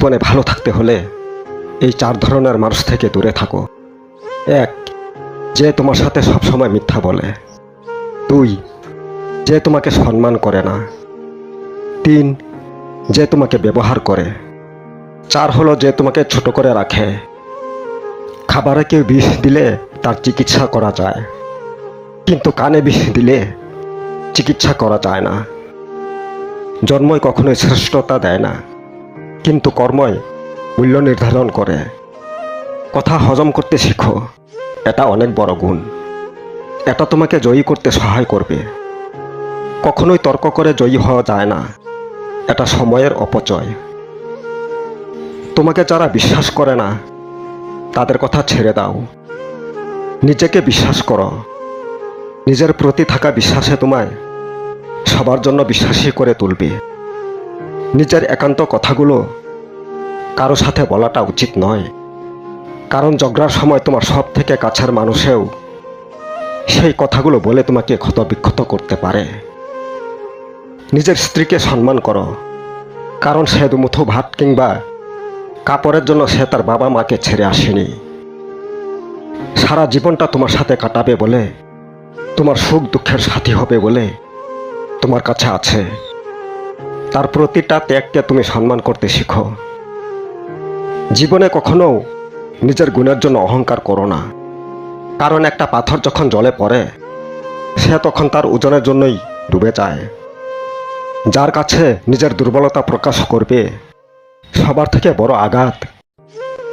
জীবনে ভালো থাকতে হলে এই চার ধরনের মানুষ থেকে দূরে থাকো। এক, যে তোমার সাথে সবসময় মিথ্যা বলে। দুই, যে তোমাকে সম্মান করে না। তিন, যে তোমাকে ব্যবহার করে। চার হলো যে তোমাকে ছোট করে রাখে। খাবারে কেউ বিষ দিলে তার চিকিৎসা করা যায়। কিন্তু কানে বিষ দিলে চিকিৎসা করা যায় না। জন্মই কখনোই শ্রেষ্ঠতা দেয় না। কিন্তু কর্মই মূল্য নির্ধারণ করে। কথা হজম করতে শিখো। এটা অনেক বড় গুণ। এটা তোমাকে জয়ী করতে সহায় করবে। কখনোই তর্ক করে জয়ী হওয়া যায় না। এটা সময়ের অপচয়। তোমাকে যারা বিশ্বাস করে না, তাদের কথা ছেড়ে দাও। নিজেকে বিশ্বাস করো। নিজের প্রতি থাকা বিশ্বাসে তোমায় সবার জন্য বিশ্বাসী করে তুলবে। নিজের একান্ত কথাগুলো কারও সাথে বলাটা উচিত নয়। কারণ ঝগড়ার সময় তোমার সব থেকে কাছের মানুষেও সেই কথাগুলো বলে তোমাকে ক্ষতবিক্ষত করতে পারে। নিজের স্ত্রীকে সম্মান করো। কারণ সে দুমুঠো ভাত কিংবা কাপড়ের জন্য সে তার বাবা মাকে ছেড়ে আসেনি। সারা জীবনটা তোমার সাথে কাটাবে বলে, তোমার সুখ দুঃখের সাথী হবে বলে তোমার কাছে আছে। তার প্রতিটা ত্যাগকে তুমি সম্মান করতে শিখো। জীবনে কখনো নিজের গুণের জন্য অহংকার করো না। কারণ একটা পাথর যখন জলে পড়ে, সে তখন তার ওজনের জন্যই ডুবে যায়। যার কাছে নিজের দুর্বলতা প্রকাশ করবে, সবার থেকে বড় আঘাত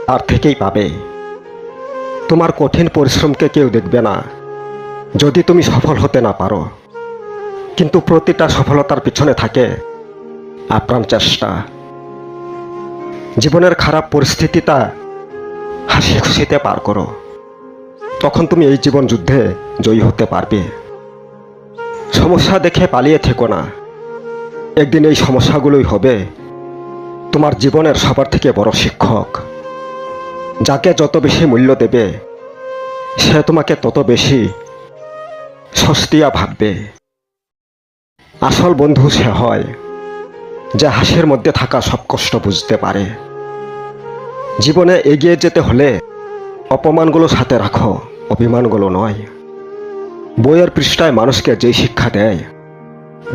তার থেকেই পাবে। তোমার কঠিন পরিশ্রমকে কেউ দেখবে না, যদি তুমি সফল হতে না পারো। কিন্তু প্রতিটা সফলতার পিছনে থাকে আপ্রাণ চেষ্টা। জীবনের খারাপ পরিস্থিতিটা হাসি খুশিতে পার করো। তখন তুমি এই জীবন যুদ্ধে জয়ী হতে পারবে। সমস্যা দেখে পালিয়ে থেকো না। একদিন এই সমস্যাগুলোই হবে। তোমার জীবনের সবার থেকে বড় শিক্ষক। যাকে যত বেশি মূল্য দেবে, সে তোমাকে তত বেশি সস্তিয়া ভাববে। আসল বন্ধু সে হয়। যে হাসির মধ্যে থাকা সব কষ্ট বুঝতে পারে। জীবনে এগিয়ে যেতে হলে অপমানগুলো সাথে রাখো, অভিমানগুলো নয়। বইয়ের পৃষ্ঠায় মানুষকে যেই শিক্ষা দেয়,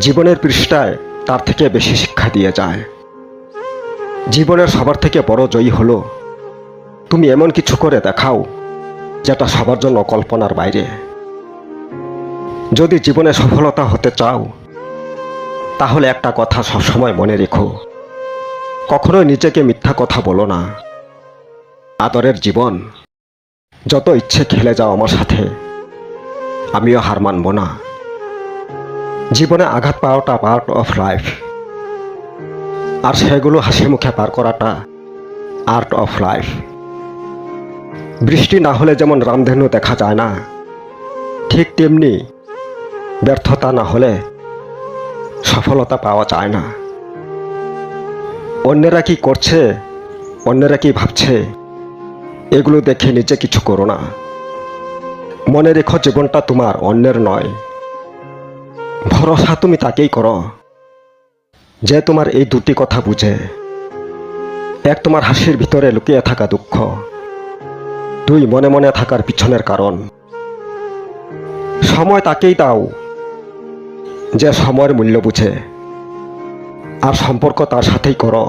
জীবনের পৃষ্ঠায় তার থেকে বেশি শিক্ষা দিয়ে যায়। জীবনের সবার থেকে বড় জয়ী হলো, তুমি এমন কিছু করে দেখাও, যেটা সবার জন্য কল্পনার বাইরে। যদি জীবনে সফলতা হতে চাও তাহলে একটা কথা সবসময় মনে রেখো। কখনোই নিজেকে মিথ্যা কথা বলো না। আদরের জীবন, যত ইচ্ছে খেলে যাও আমার সাথে, আমিও হার মানব না। জীবনে আঘাত পাওয়াটা পার্ট অফ লাইফ আর সেগুলো হাসি মুখে পার করাটা আর্ট অফ লাইফ বৃষ্টি না হলে যেমন রামধেনু দেখা যায় না, ঠিক তেমনি ব্যর্থতা না হলে সফলতা পাওয়া যায় না। অন্যেরা কি করছে, অন্যেরা কি ভাবছে, এগুলো দেখে নিজে কিছু করো না। মনে রেখো জীবনটা তোমার অন্যের নয়। ভরসা তুমি তাকেই করো। যে তোমার এই দুটি কথা বুঝে, এক তোমার হাসির ভিতরে লুকিয়ে থাকা দুঃখ, দুই মনে মনে থাকার পিছনের কারণ। সময় তাকেই দাও যে সময়ের মূল্য বুঝে, আর সম্পর্ক তার সাথেই করো।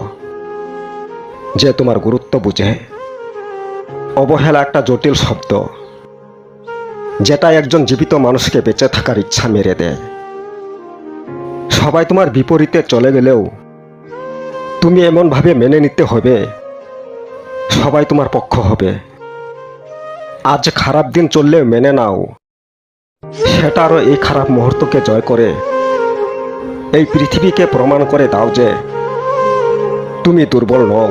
যে তোমার গুরুত্ব বুঝে। অবহেলা একটা জটিল শব্দ যেটা একজন জীবিত মানুষকে বেঁচে থাকার ইচ্ছা মেরে দেয়। সবাই তোমার বিপরীতে চলে গেলেও তুমি এমনভাবে মেনে নিতে হবে, সবাই তোমার পক্ষ হবে। আজ খারাপ দিন চললেও মেনে নাও। সেটা আরও এই খারাপ মুহূর্তকে জয় করে এই পৃথিবীকে প্রমাণ করে দাও যে তুমি দুর্বল নও।